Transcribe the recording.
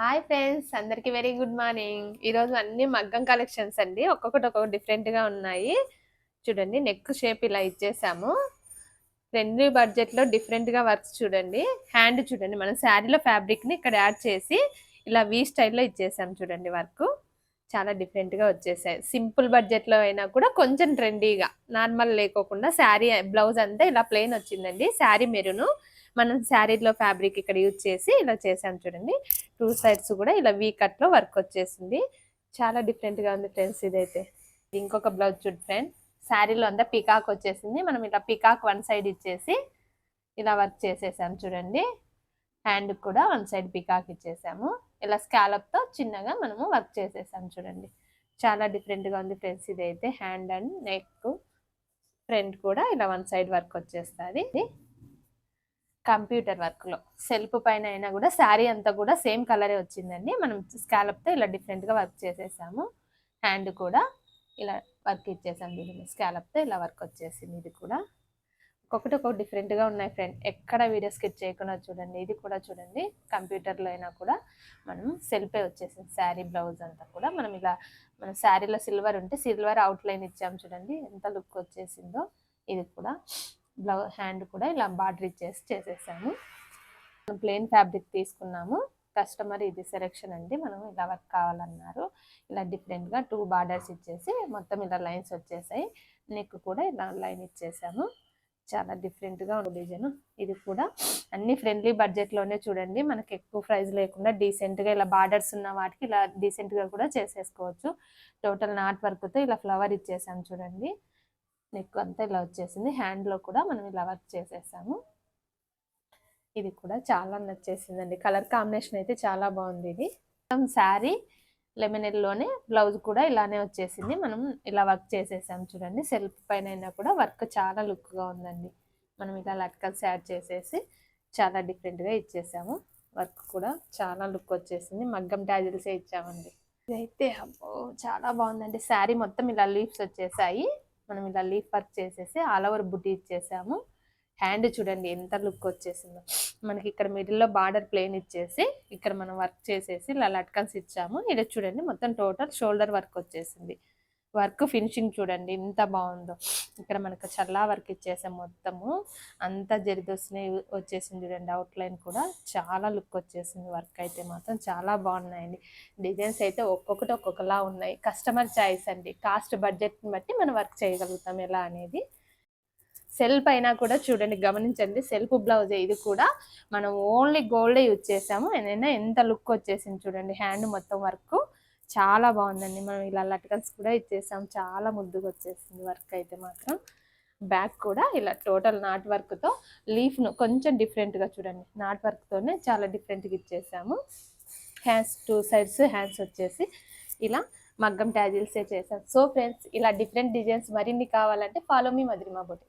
Hi friends అందరికీ very good morning. ఈరోజు అన్ని మగ్గం కలెక్షన్స్ అండి. ఒక్కొక్కటి ఒక్కొక్కటి డిఫరెంట్గా ఉన్నాయి. చూడండి నెక్ షేప్ ఇలా ఇచ్చేసాము. ఫ్రెండ్లీ బడ్జెట్లో డిఫరెంట్గా వర్క్స్ చూడండి. హ్యాండ్ చూడండి మనం శారీలో ఫ్యాబ్రిక్ని ఇక్కడ యాడ్ చేసి ఇలా వీ స్టైల్లో ఇచ్చేసాం చూడండి వర్క్ చాలా డిఫరెంట్గా వచ్చేసాయి. సింపుల్ బడ్జెట్లో అయినా కూడా కొంచెం ట్రెండీగా నార్మల్ లేకోకుండా శారీ బ్లౌజ్ అంతా ఇలా ప్లెయిన్ వచ్చిందండి. శారీ మెరును మనం శారీలో ఫ్యాబ్రిక్ ఇక్కడ యూజ్ చేసి ఇలా చేసాం చూడండి. టూ సైడ్స్ కూడా ఇలా వీ కట్లో వర్క్ వచ్చేసింది. చాలా డిఫరెంట్గా ఉంది ఫ్రెండ్స్ ఇదైతే. ఇంకొక బ్లౌజ్ చూడు ఫ్రెండ్ శారీలో అంతా పికాక్ వచ్చేసింది. మనం ఇలా పికాక్ వన్ సైడ్ ఇచ్చేసి ఇలా వర్క్ చేసేసాం చూడండి. హ్యాండ్ కూడా వన్ సైడ్ పికాక్ ఇచ్చేసాము. ఇలా స్కాలప్తో చిన్నగా మనము వర్క్ చేసేసాం చూడండి. చాలా డిఫరెంట్గా ఉంది ఫ్రెండ్స్ ఇదైతే హ్యాండ్ అండ్ నెక్ ఫ్రంట్ కూడా ఇలా వన్ సైడ్ వర్క్ వచ్చేస్తుంది. ఇది కంప్యూటర్ వర్క్లో సెల్ఫ్ పైన అయినా కూడా శారీ అంతా కూడా సేమ్ కలరే వచ్చిందండి. మనం స్కాలప్తో ఇలా డిఫరెంట్గా వర్క్ చేసేసాము. హ్యాండ్ కూడా ఇలా వర్క్ ఇచ్చేసాం దీని స్కాలప్తో ఇలా వర్క్ వచ్చేసింది ఇది కూడా. ఒక్కొక్కటి ఒక్కొక్క డిఫరెంట్గా ఉన్నాయి ఫ్రెండ్ ఎక్కడ వీడియో స్కిప్ చేయకుండా చూడండి ఇది కూడా చూడండి. కంప్యూటర్లో అయినా కూడా మనం సెల్ఫే వచ్చేసింది. శారీ బ్లౌజ్ అంతా కూడా మనం ఇలా మన శారీలో సిల్వర్ ఉంటే సిల్వర్ అవుట్లైన్ ఇచ్చాం చూడండి. ఎంత లుక్ వచ్చేసిందో ఇది కూడా. బ్లౌ హ్యాండ్ కూడా ఇలా బార్డర్ ఇచ్చేసి చేసేసాము. మనం ప్లెయిన్ ఫ్యాబ్రిక్ తీసుకున్నాము. కస్టమర్ ఇది సెలెక్షన్ అండి. మనం ఇలా వర్క్ కావాలన్నారు. ఇలా డిఫరెంట్గా టూ బార్డర్స్ ఇచ్చేసి మొత్తం ఇలా లైన్స్ వచ్చేసాయి. నెక్ కూడా ఇలా లైన్ ఇచ్చేసాము. చాలా డిఫరెంట్గా ఉంది డిజైన్ ఇది కూడా అన్ని ఫ్రెండ్లీ బడ్జెట్లోనే చూడండి. మనకి ఎక్కువ ప్రైస్ లేకుండా డీసెంట్గా ఇలా బార్డర్స్ ఉన్న వాటికి ఇలా డీసెంట్గా కూడా చేసేసుకోవచ్చు. టోటల్ నాట్ వర్క్తో ఇలా ఫ్లవర్ ఇచ్చేసాం చూడండి. నెక్ అంతా ఇలా వచ్చేసింది. హ్యాండ్లో కూడా మనం ఇలా వర్క్ చేసేసాము. ఇది కూడా చాలా నచ్చేసిందండి. కలర్ కాంబినేషన్ అయితే చాలా బాగుంది ఇది. శారీ లెమినెల్లోనే బ్లౌజ్ కూడా ఇలానే వచ్చేసింది. మనం ఇలా వర్క్ చేసేసాం చూడండి. సెల్ఫ్ పైన అయినా కూడా వర్క్ చాలా లుక్గా ఉందండి. మనం ఇలా లట్కల్స్ యాడ్ చేసేసి చాలా డిఫరెంట్గా ఇచ్చేసాము. వర్క్ కూడా చాలా లుక్ వచ్చేసింది. మగ్గం ట్యాజిల్సే ఇచ్చామండి. ఇదైతే అబ్బో చాలా బాగుందండి. శారీ మొత్తం ఇలా లీవ్స్ వచ్చేసాయి. మనం ఇలా లీఫ్ వర్క్ చేసేసి ఆల్ ఓవర్ బుట్టి ఇచ్చేసాము. హ్యాండ్ చూడండి ఎంత లుక్ వచ్చేసిందో. మనకి ఇక్కడ మిడిల్లో బార్డర్ ప్లేన్ ఇచ్చేసి ఇక్కడ మనం వర్క్ చేసేసి ఇలా లట్కన్స్ ఇచ్చాము. ఇక్కడ చూడండి మొత్తం టోటల్ షోల్డర్ వర్క్ వచ్చేసింది. వర్క్ ఫినిషింగ్ చూడండి ఎంత బాగుందో. ఇక్కడ మనకు చల్లా వర్క్ ఇచ్చేసాం మొత్తము. అంతా జరిదొస్తున్నాయి వచ్చేసింది చూడండి అవుట్లైన్ కూడా. చాలా లుక్ వచ్చేసింది వర్క్ అయితే మాత్రం. చాలా బాగున్నాయండి. డిజైన్స్ అయితే ఒక్కొక్కటి ఒక్కొక్కలా ఉన్నాయి. కస్టమర్ చాయిస్ అండి. కాస్ట్ బడ్జెట్ని బట్టి మనం వర్క్ చేయగలుగుతాం. ఎలా అనేది సెల్ఫ్ అయినా కూడా చూడండి గమనించండి. సెల్ఫ్ బ్లౌజ్ ఇది కూడా మనం ఓన్లీ గోల్డే యూజ్ చేసాము. ఏదైనా ఎంత లుక్ వచ్చేసింది చూడండి హ్యాండ్ మొత్తం వర్క్. చాలా బాగుందండి. మనం ఇలా లటకన్స్ కూడా ఇచ్చేసాం. చాలా ముద్దుగా వచ్చేసింది వర్క్ అయితే మాత్రం. బ్యాక్ కూడా ఇలా టోటల్ నాట్ వర్క్తో లీఫ్ను కొంచెం డిఫరెంట్గా చూడండి. నాట్ వర్క్తోనే చాలా డిఫరెంట్గా ఇచ్చేసాము. హ్యాండ్స్ టూ సైడ్స్ హ్యాండ్స్ వచ్చేసి ఇలా మగ్గం ట్యాజిల్సే చేశాం సో ఫ్రెండ్స్ ఇలా డిఫరెంట్ డిజైన్స్ మరిన్ని కావాలంటే ఫాలో మీ మధురిమా బొటి.